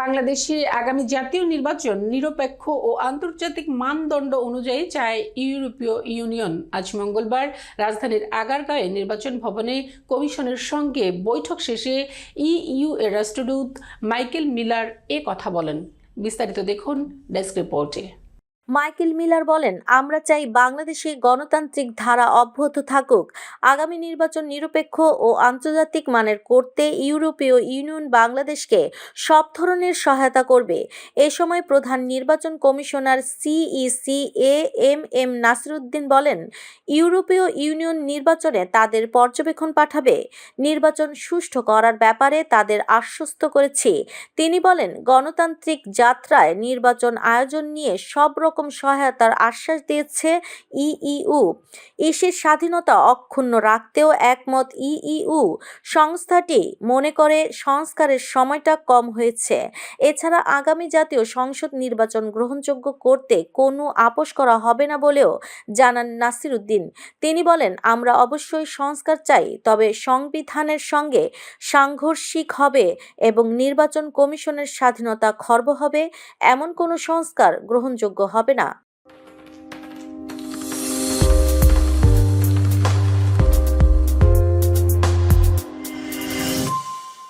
বাংলাদেশে আগামী জাতীয় নির্বাচন নিরপেক্ষ ও আন্তর্জাতিক মানদণ্ড অনুযায়ী চায় ইউরোপীয় ইউনিয়ন। আজ মঙ্গলবার রাজধানীর আগারগাঁয়ে নির্বাচন ভবনে কমিশনের সঙ্গে বৈঠক শেষে ইইউ এর রাষ্ট্রদূত মাইকেল মিলার এ কথা বলেন। বিস্তারিত দেখুন ডেস্ক রিপোর্টে। মাইকেল মিলার বলেন, আমরা চাই বাংলাদেশে গণতান্ত্রিক ধারা অব্যাহত থাকুক। আগামী নির্বাচন নিরপেক্ষ ও আন্তর্জাতিক মানের করতে ইউরোপীয় ইউনিয়ন বাংলাদেশকে সব ধরনের সহায়তা করবে। এ সময় প্রধান নির্বাচন commissioner CEC A M M Nasiruddin বলেন, ইউরোপীয় ইউনিয়ন নির্বাচনে তাদের পর্যবেক্ষণ পাঠাবে। নির্বাচন সুষ্ঠু করার ব্যাপারে তাদের আশ্বস্ত করেছি। তিনি বলেন, গণতান্ত্রিক যাত্রায় নির্বাচন আয়োজন নিয়ে সব রকম সহায়তার আশ্বাস দিয়েছে ইইউ ইসির স্বাধীনতা অক্ষুণ্ণ রাখতেও একমত ইইউ সংস্থাটি মনে করে সংস্কারের সময়টা কম হয়েছে। এছাড়া আগামী জাতীয় সংসদ নির্বাচন গ্রহণযোগ্য করতে কোনো আপোষ করা হবে না বলেও জানান নাসিরুদ্দিন। তিনি বলেন, আমরা অবশ্যই সংস্কার চাই, তবে সংবিধানের সঙ্গে সাংঘর্ষিক হবে এবং নির্বাচন কমিশনের স্বাধীনতা খর্ব হবে। এমন কোনো সংস্কার গ্রহণযোগ্য হবে না